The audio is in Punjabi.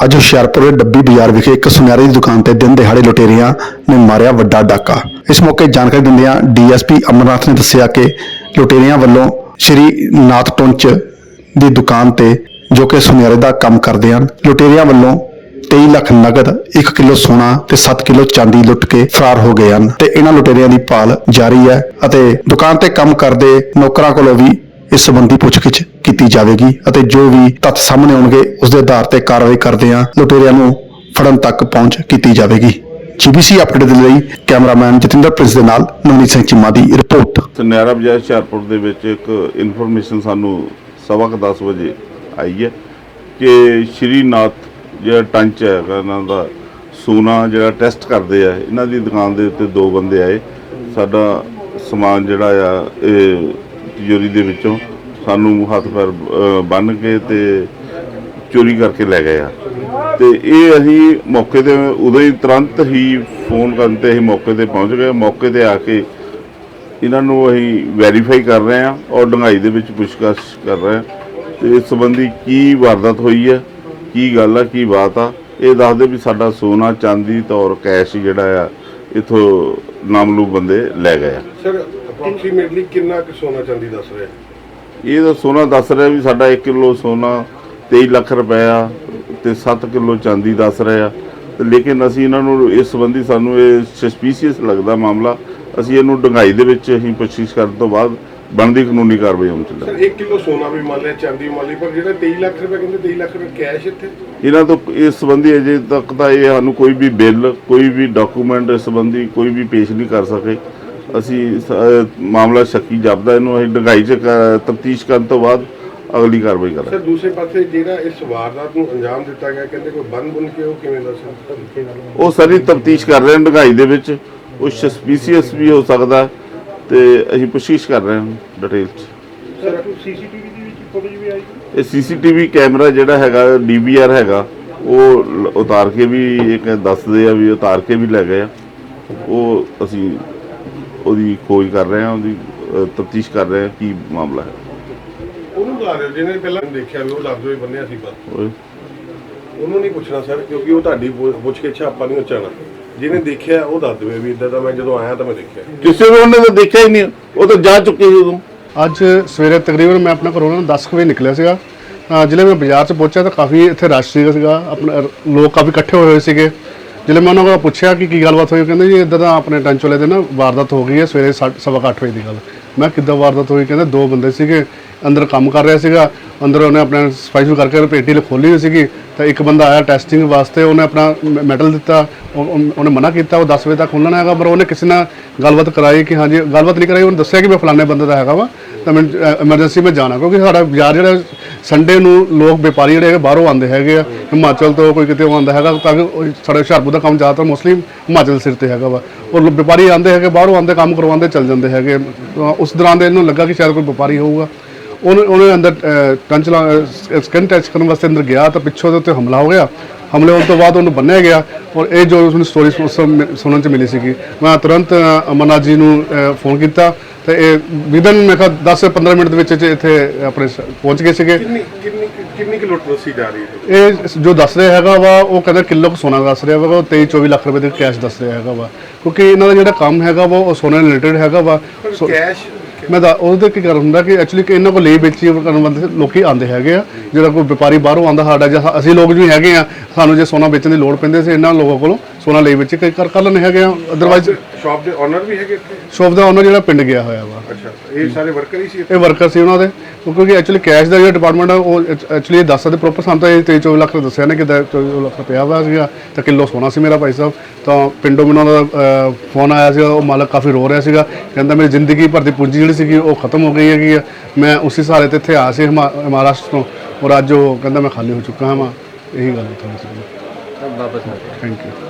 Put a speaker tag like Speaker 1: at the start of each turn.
Speaker 1: ਅੱਜ ਹੁਸ਼ਿਆਰਪੁਰ ਦੇ ਡੱਬੀ ਬਾਜ਼ਾਰ ਵਿਖੇ ਇੱਕ ਸੁਨਿਆਰੇ ਦੀ ਦੁਕਾਨ ਤੇ ਦਿਨ ਦਿਹਾੜੇ ਲੁਟੇਰਿਆਂ ਨੇ ਮਾਰਿਆ ਵੱਡਾ ਡਾਕਾ। ਇਸ ਮੌਕੇ ਜਾਣਕਾਰੀ ਦਿੰਦਿਆਂ ਡੀਐਸਪੀ ਅਮਰਨਾਥ ਨੇ ਦੱਸਿਆ ਕਿ ਲੁਟੇਰਿਆਂ ਵੱਲੋਂ ਸ਼੍ਰੀ ਨਾਥ ਟੁੰਚ ਦੀ ਦੁਕਾਨ ਤੇ ਜੋ ਕਿ ਸੁਨਿਆਰੇ ਦਾ ਕੰਮ ਕਰਦੇ ਹਨ, ਲੁਟੇਰਿਆਂ ਵੱਲੋਂ 23 ਲੱਖ ਨਗਦ 1 ਕਿਲੋ ਸੋਨਾ ਤੇ 7 ਕਿਲੋ ਚਾਂਦੀ ਲੁੱਟ ਕੇ ਫਰਾਰ ਹੋ ਗਏ ਹਨ ਤੇ ਇਹਨਾਂ ਲੁਟੇਰਿਆਂ ਦੀ ਭਾਲ ਜਾਰੀ ਹੈ ਅਤੇ ਦੁਕਾਨ ਤੇ ਕੰਮ ਕਰਦੇ ਨੌਕਰਾਂ ਕੋਲੋਂ ਵੀ ਇਸ ਸੰਬੰਧੀ ਪੁੱਛਗਿੱਛ ਕੀਤੀ ਜਾਵੇਗੀ ਅਤੇ ਜੋ ਵੀ ਤੱਥ ਸਾਹਮਣੇ ਆਉਣਗੇ ਉਸ ਦੇ ਆਧਾਰ ਤੇ ਕਾਰਵਾਈ ਕਰਦਿਆਂ ਲੁਟੇਰਿਆਂ ਨੂੰ ਫੜਨ ਤੱਕ ਪਹੁੰਚ ਕੀਤੀ ਜਾਵੇਗੀ। ਜੀਬੀਸੀ ਅਪਡੇਟ ਦੇ ਲਈ ਕੈਮਰਾਮੈਨ ਜਤਿੰਦਰ ਪ੍ਰਿੰਸ ਦੇ ਨਾਲ ਨਵਨੀਤ ਸਿੰਘ ਚੀਮਾ ਦੀ ਰਿਪੋਰਟ।
Speaker 2: ਸੁਨਿਆਰਾ ਬਾਜ਼ਾਰ ਹੁਸ਼ਿਆਰਪੁਰ ਦੇ ਵਿੱਚ ਇੱਕ ਇਨਫੋਰਮੇਸ਼ਨ ਸਾਨੂੰ ਸਵਾ ਕੁ 10 ਵਜੇ ਆਈ ਹੈ ਕਿ ਸ਼੍ਰੀਨਾਥ ਜਿਹੜਾ ਟੰਚ ਹੈਗਾ ਇਹਨਾਂ ਦਾ, ਸੋਨਾ ਜਿਹੜਾ ਟੈਸਟ ਕਰਦੇ ਆ, ਇਹਨਾਂ ਦੀ ਦੁਕਾਨ ਦੇ ਉੱਤੇ ਦੋ ਬੰਦੇ ਆਏ। ਸਾਡਾ ਸਮਾਨ ਜਿਹੜਾ ਆ, ਇਹ ਤਿਜੋਰੀ ਦੇ ਵਿੱਚੋਂ ਸਾਨੂੰ ਹੱਥ ਪੈਰ ਬੰਨ ਕੇ ਤੇ ਚੋਰੀ ਕਰਕੇ ਲੈ ਗਏ ਆ। ਤੇ ਇਹ ਅਸੀਂ ਮੌਕੇ ਤੇ ਉਦੋਂ ਹੀ ਤੁਰੰਤ ਹੀ ਫੋਨ ਕਰਨ ਤੇ ਅਸੀਂ ਮੌਕੇ ਤੇ ਪਹੁੰਚ ਗਏ। ਮੌਕੇ ਤੇ ਆ ਕੇ ਇਹਨਾਂ ਨੂੰ ਅਸੀਂ ਵੈਰੀਫਾਈ ਕਰ ਰਹੇ ਹਾਂ ਔਰ ਡੰਗਾਈ ਦੇ ਵਿੱਚ ਪੁੱਛਗਛ ਕਰ ਰਹੇ ਹਾਂ ਤੇ ਇਸ ਸੰਬੰਧੀ ਕੀ ਵਾਰਦਾਤ ਹੋਈ ਹੈ ਕੀ ਗੱਲ ਆ, ਕੀ ਬਾਤ ਆ, ਇਹ ਦੱਸਦੇ ਵੀ ਸਾਡਾ ਸੋਨਾ, ਚਾਂਦੀ, ਤੌਰ, ਕੈਸ਼ ਜਿਹੜਾ ਆ, ਇਥੋਂ ਨਾਮਲੂ ਬੰਦੇ ਲੈ ਗਏ ਆ।
Speaker 3: ਸਰ ਅਪਰੋਕਸੀਮੇਟਲੀ ਕਿੰਨਾ ਕੁ ਸੋਨਾ, ਚਾਂਦੀ ਦੱਸ ਰਿਹਾ
Speaker 2: ਇਹ ਤਾਂ ਸੋਨਾ ਦੱਸ ਰਿਹਾ ਵੀ ਸਾਡਾ 1 ਕਿਲੋ ਸੋਨਾ 23 ਲੱਖ ਰੁਪਇਆ ਤੇ 7 ਕਿਲੋ ਚਾਂਦੀ ਦੱਸ ਰਿਹਾ ਤੇ ਲੇਕਿਨ ਅਸੀਂ ਇਹਨਾਂ ਨੂੰ ਇਸ ਸੰਬੰਧੀ ਸਾਨੂੰ ਇਹ ਸਸਪੀਸੀਅਸ ਲੱਗਦਾ ਮਾਮਲਾ। ਅਸੀਂ ਇਹਨੂੰ ਡੰਗਾਈ ਦੇ ਵਿੱਚ ਅਸੀਂ ਪੁੱਛਗਿੱਛ ਕਰਨ ਤੋਂ ਬਾਅਦ ਬਣਦੀ ਕਾਨੂੰਨੀ ਕਾਰਵਾਈ ਹੋਣੀ
Speaker 3: ਸਰ
Speaker 2: ਚਾਹੀਦੀ
Speaker 3: 1 ਕਿਲੋ ਸੋਨਾ ਵੀ ਮੰਨ ਲਿਆ ਚਾਂਦੀ ਮੰਨ ਲਈ ਪਰ ਜਿਹੜਾ 23 ਲੱਖ ਰੁਪਏ ਕਹਿੰਦੇ 23 ਲੱਖ ਰੁਪਏ ਕੈਸ਼ ਇੱਥੇ?
Speaker 2: ਇਹਨਾਂ ਤੋਂ ਇਸ ਸੰਬੰਧੀ ਅਜੇ ਤੱਕ ਤਾਂ ਇਹ ਸਾਨੂੰ ਕੋਈ ਵੀ ਬਿੱਲ ਕੋਈ ਵੀ ਡਾਕੂਮੈਂਟ ਇਸ ਸੰਬੰਧੀ ਕੋਈ ਵੀ ਪੇਸ਼ ਨਹੀਂ ਕਰ ਸਕੇ। ਅਸੀਂ ਸ- ਮਾਮਲਾ ਸ਼ੱਕੀ ਜਾਪਦਾ ਇਹਨੂੰ ਅਸੀਂ ਡੰਗਾਈ 'ਚ ਤਫਤੀਸ਼ ਕਰਨ ਤੋਂ ਬਾਅਦ ਅਗਲੀ ਕਾਰਵਾਈ
Speaker 3: ਸਰ
Speaker 2: ਕਰਾਂਗੇ
Speaker 3: ਦੂਸਰੇ ਪਾਸੇ ਜਿਹੜਾ ਇਸ ਵਾਰਦਾਤ ਨੂੰ ਅੰਜਾਮ ਦਿੱਤਾ ਗਿਆ ਕਹਿੰਦੇ ਕੋਈ ਬੰਨ ਬੁੰਨ ਕੇ ਉਹ ਕਿਵੇਂ ਦਾ ਸਰ?
Speaker 2: ਉਹ ਸਾਰੀ ਤਫਤੀਸ਼ ਕਰ ਰਹੇ ਹਾਂ ਡੰਗਾਈ ਦੇ ਵਿੱਚ। ਉਹ ਸਸਪੀਸੀਅਸ ਵੀ ਹੋ ਸਕਦਾ ਤੇ ਅਸੀਂ ਪੁੱਛਗਿੱਛ ਕਰ ਰਹੇ ਹਾਂ ਡਿਟੇਲ 'ਚ।
Speaker 3: ਸਰ ਸੀਸੀਟੀਵੀ ਦੀ ਵਿੱਚ ਫੁਟੇਜ ਵੀ ਆਈ?
Speaker 2: ਇਹ ਸੀਸੀਟੀਵੀ ਕੈਮਰਾ ਜਿਹੜਾ ਹੈਗਾ ਡੀਵੀਆਰ ਹੈਗਾ ਉਹ ਲ- ਉਤਾਰ ਕੇ ਵੀ ਇੱਕ ਦੱਸਦੇ ਆ ਵੀ ਉਤਾਰ ਕੇ ਵੀ ਲੈ ਗਏ ਆ। ਉਹ ਅਸੀਂ ਉਹਦੀ ਖੋਜ ਕਰ ਰਹੇ ਹਾਂ ਉਹਦੀ ਤਫਤੀਸ਼ ਕਰ ਰਹੇ ਹਾਂ ਕੀ ਮਾਮਲਾ ਹੈ।
Speaker 3: ਉਹਨੂੰ ਬੁਲਾ ਰਹੇ ਜਿਹਨੇ ਪਹਿਲਾਂ ਦੇਖਿਆ ਵੀ ਉਹ ਦੱਸ ਦਿਓ ਬੰਨਿਆ ਸੀ ਬਸ।
Speaker 2: ਉਹ-
Speaker 3: ਉਹਨੂੰ ਨਹੀਂ ਪੁੱਛਣਾ ਸਰ ਕਿਉਂਕਿ ਉਹ ਤੁਹਾਡੀ ਪੁ- ਪੁੱਛ ਕੇ ਛਾਪਾ ਨਹੀਂ ਉਚਾਣਾ ਜਿਹਨੇ ਦੇਖਿਆ ਉਹ ਦੱਸ ਦੇਵੇ ਵੀ ਇਦਾਂ ਦਾ ਮੈਂ ਜਦੋਂ ਆਇਆ ਤਾਂ ਮੈਂ ਦੇਖਿਆ।
Speaker 2: ਕਿਸੇ ਨੂੰ ਉਹਨੇ ਤਾਂ ਦੇਖਿਆ ਹੀ ਨਹੀਂ ਉਹ ਤਾਂ ਜਾ ਚੁੱਕੇ ਸੀ ਉਦੋਂ।
Speaker 4: ਅੱਜ ਸਵੇਰੇ ਤਕਰੀਬਨ ਮੈਂ ਆਪਣਾ ਘਰੋਂ ਨਾ 10 ਕੁ ਵਜੇ ਨਿਕਲਿਆ ਸੀਗਾ। ਅਹ ਜਿਲੇ ਮੈਂ ਬਾਜ਼ਾਰ 'ਚ ਪਹੁੰਚਿਆ ਤਾਂ ਕਾਫੀ ਇੱਥੇ ਰਸ਼ ਸੀਗਾ ਸੀਗਾ। ਆਪਣਾ ਲੋਕ ਕਾਫੀ ਇਕੱਠੇ ਹੋਏ ਹੋਏ ਸੀਗੇ। ਜਿਲੇ ਮੈਂ ਉਹਨਾਂ ਕੋਲ ਪੁੱਛਿਆ ਕਿ ਕੀ ਗੱਲਬਾਤ ਹੋਈ, ਉਹ ਕਹਿੰਦੇ ਜੀ ਇਦਾਂ ਦਾ ਆਪਣੇ ਟੈਂਚੋਲੇ ਦੇ ਨਾ ਵਾਰਦਾਤ ਹੋ ਗਈ ਹੈ ਸਵੇਰੇ ਸੱਤ- ਸਵਾ ਕੁ ਅੱਠ ਵਜੇ ਦੀ ਗੱਲ। ਮੈਂ ਕਿੱਦਾਂ ਵਾਰਦਾਤ ਹੋਈ? ਕਹਿੰਦੇ ਦੋ ਬੰਦੇ ਸੀਗੇ, ਅੰਦਰ ਕੰਮ ਕਰ ਰਿਹਾ ਸੀਗਾ, ਅੰਦਰ ਉਹਨੇ ਆਪਣਾ ਸਫ਼ਾਈ ਕਰਕੇ ਪੇਟੀ ਲ ਖੋਲੀ ਹੋਈ ਸੀਗੀ, ਤਾਂ ਇੱਕ ਬੰਦਾ ਆਇਆ ਟੈਸਟਿੰਗ ਵਾਸਤੇ, ਉਹਨੇ ਆਪਣਾ ਮੈ- ਮੈਟਲ ਦਿੱਤਾ ਉਹਨੇ ਮਨਾ ਕੀਤਾ, ਉਹ 10 ਵਜੇ ਤੱਕ ਖੋਲ੍ਹਣਾ ਹੈਗਾ, ਪਰ ਉਹਨੇ ਕਿਸੇ ਨਾਲ ਗੱਲਬਾਤ ਕਰਾਈ ਕਿ ਹਾਂਜੀ, ਗੱਲਬਾਤ ਨਹੀਂ ਕਰਾਈ, ਉਹਨੇ ਦੱਸਿਆ ਕਿ ਮੈਂ ਫਲਾਣੇ ਬੰਦੇ ਦਾ ਹੈਗਾ ਵਾ, ਤਾਂ ਮੈਂ ਐਮਰਜੈਂਸੀ ਮੈਂ ਜਾਣਾ, ਕਿਉਂਕਿ ਸਾਡਾ ਬਾਜ਼ਾਰ ਜਿਹੜਾ ਸੰਡੇ ਨੂੰ ਲੋਕ ਵਪਾਰੀ ਜਿਹੜੇ ਹੈਗੇ ਬਾਹਰੋਂ ਆਉਂਦੇ ਹੈਗੇ ਆ ਹਿਮਾਚਲ ਤੋਂ ਕੋਈ ਕਿਤੇ ਆਉਂਦਾ ਹੈਗਾ ਤਾਂ ਕਿ ਉਹ ਸਾਡੇ ਹੁਸ਼ਿਆਰਪੁਰ ਦਾ ਕੰਮ ਜ਼ਿਆਦਾਤਰ ਮੋਸਟਲੀ ਹਿਮਾਚਲ ਸਿਰ ਤੇ ਹੈਗਾ ਵਾ। ਉਹ ਲੋ- ਵਪਾਰੀ ਆਉਂਦੇ ਹੈਗੇ ਬਾਹਰੋਂ ਆਉਂਦੇ ਕੰਮ ਕਰਵਾਉਂਦੇ ਚੱਲ ਜਾਂਦੇ ਹੈਗੇ। ਤਾਂ ਉਸ ਦੌਰਾਨ ਦੇ ਇਹਨੂੰ ਲੱਗਾ ਕਿ ਸ਼ਾਇਦ ਕੋਈ ਵਪਾਰੀ ਹੋਊਗਾ। ਉਹਨੇ ਉਹਨੇ ਅੰਦਰ ਟੰਚ ਲਾ ਸਕਿਨ ਟੈਚ ਕਰਨ ਵਾਸਤੇ ਅੰਦਰ ਗਿਆ ਤਾਂ ਪਿੱਛੋਂ ਦੇ ਉੱਤੇ ਹਮਲਾ ਹੋ ਗਿਆ। ਹਮਲੇ ਹੋਣ ਤੋਂ ਬਾਅਦ ਉਹਨੂੰ ਬੰਨਿਆ ਗਿਆ ਔਰ ਇਹ ਜੋ ਉਸਨੂੰ ਸਟੋਰੀ ਸੁਣਨ ਚ ਮਿਲੀ ਸੀਗੀ। ਮੈਂ ਤੁਰੰਤ ਅਹ, ਅਮਰਨਾਥ ਜੀ ਨੂੰ ਅਹ, ਫੋਨ ਕੀਤਾ। ਤੇ ਇਹ ਵਿਦਨ ਮੈਂ ਕਿਹਾ 10 15 ਮਿੰਟ ਦੇ ਵਿੱਚ ਚ ਇੱਥੇ ਆਪਣੇ ਸ- ਪਹੁੰਚ ਗਏ ਸੀਗੇ।
Speaker 3: ਕਿੰਨੀ ਕਿੰਨੀ ਕਿੰਨੀ ਕਿ ਲੁੱਟ ਦੱਸੀ ਜਾ ਰਹੀ ਹੈ?
Speaker 4: ਇਹ ਜੋ ਦੱਸ ਰਿਹਾ ਹੈਗਾ ਵਾ ਉਹ ਕਹਿੰਦਾ ਕਿਲੋ ਕੁ ਸੋਨਾ ਦੱਸ ਰਿਹਾ ਵਾ ਉਹ 23 24 ਲੱਖ ਰੁਪਏ ਦੇ ਕੈਸ਼ ਦੱਸ ਰਿਹਾ ਹੈਗਾ ਵਾ। ਕਿਉਂਕਿ ਇਹਨਾਂ ਦਾ ਜਿਹੜਾ ਕੰਮ ਹੈਗਾ ਵਾ ਉਹ ਸੋਨਾ ਰਿਲੇਟਡ ਹੈਗਾ ਵਾ। ਸੋ-
Speaker 3: ਕੈਸ਼
Speaker 4: ਮੈਂ ਤਾਂ ਉਹਦੇ ਕੀ ਕਰ ਹੁੰਦਾ ਕਿ ਐਕਚੁਅਲੀ ਕਿ ਇਹਨਾਂ ਕੋਲ ਲਈ ਵੇਚੀ ਕਰਨ ਵਾਲੇ ਲੋਕੀ ਆਉਂਦੇ ਹੈਗੇ ਆ। ਜਿਹੜਾ ਕੋਈ ਵਪਾਰੀ ਬਾਹਰੋਂ ਆਉਂਦਾ ਸਾਡਾ ਜਾਂ ਅਸੀਂ ਲੋਕ ਵੀ ਹੈਗੇ ਆ ਸਾਨੂੰ ਜੇ ਸੋਨਾ ਵੇਚਣ ਦੀ ਲੋੜ ਪੈਂਦੀ ਸੀ ਇਹਨਾਂ ਲੋਕਾਂ ਕੋਲੋਂ ਸੋਨਾ ਲਈ ਵੇਚ ਕਰ ਕਰ ਲੈਣੇ ਹੈਗੇ ਆ। ਅਦਰਵਾਈਜ਼
Speaker 3: ਸ਼ਾਪ ਦੇ ਓਨਰ ਵੀ ਹੈਗੇ ਇੱਥੇ?
Speaker 4: ਸ਼ੋਪ ਦਾ ਓਨਰ ਜਿਹੜਾ ਪਿੰਡ ਗਿਆ ਹੋਇਆ ਵਾ।
Speaker 3: ਅੱਛਾ ਇਹ ਸਾਰੇ ਵਰਕਰ ਹੀ ਸੀ ਇੱਥੇ?
Speaker 4: ਇਹ ਵਰਕਰ ਸੀ ਉਹਨਾਂ ਦੇ। ਕਿਉਂਕਿ ਐਕਚੁਅਲੀ ਕੈਸ਼ ਦਾ ਜਿਹੜਾ ਡਿਪਾਰਟਮੈਂਟ ਆ ਉਹ ਐਕਚੁਅਲੀ ਇਹ ਦੱਸ ਸਕਦੇ ਪ੍ਰੋਪਰ ਸਾਨੂੰ ਤਾਂ ਇਹ 23 24 ਲੱਖ ਦਾ ਦੱਸਿਆ ਨੇ ਕਿ 24 ਲੱਖ ਰੁਪਇਆ ਵਾ ਸੀਗਾ ਤਾਂ ਕਿਲੋ ਸੋਨਾ ਸੀ ਮੇਰਾ ਭਾਈ ਸਾਹਿਬ। ਤਾਂ ਪਿੰਡੋਂ ਮੈਨੂੰ ਉਹਨਾਂ ਦਾ ਫੋਨ ਆਇਆ ਸੀਗਾ ਉਹ ਮਾਲਕ ਕਾਫੀ ਰੋ ਰਿਹਾ ਸੀਗਾ। ਕਹਿੰਦਾ ਮੇਰੀ ਜ਼ਿੰਦਗੀ ਭਰ ਦੀ ਪੂੰਜੀ ਜਿਹੜੀ ਸੀਗੀ ਉਹ ਖਤਮ ਹੋ ਗਈ ਹੈਗੀ ਆ। ਮੈਂ ਉਸੇ ਸਹਾਰੇ ਤੇ ਇੱਥੇ ਆਇਆ ਸੀ ਹਿਮਾ- ਮਹਾਰਾਸ਼ਟਰ ਤੋਂ ਔਰ ਅੱਜ ਉਹ ਕਹਿੰਦਾ ਮੈਂ ਖਾਲੀ ਹੋ ਚੁੱਕਾ ਹਾਂ ਇਹੀ ਗੱਲ ਸੀ ਥੈਂਕ ਯੂ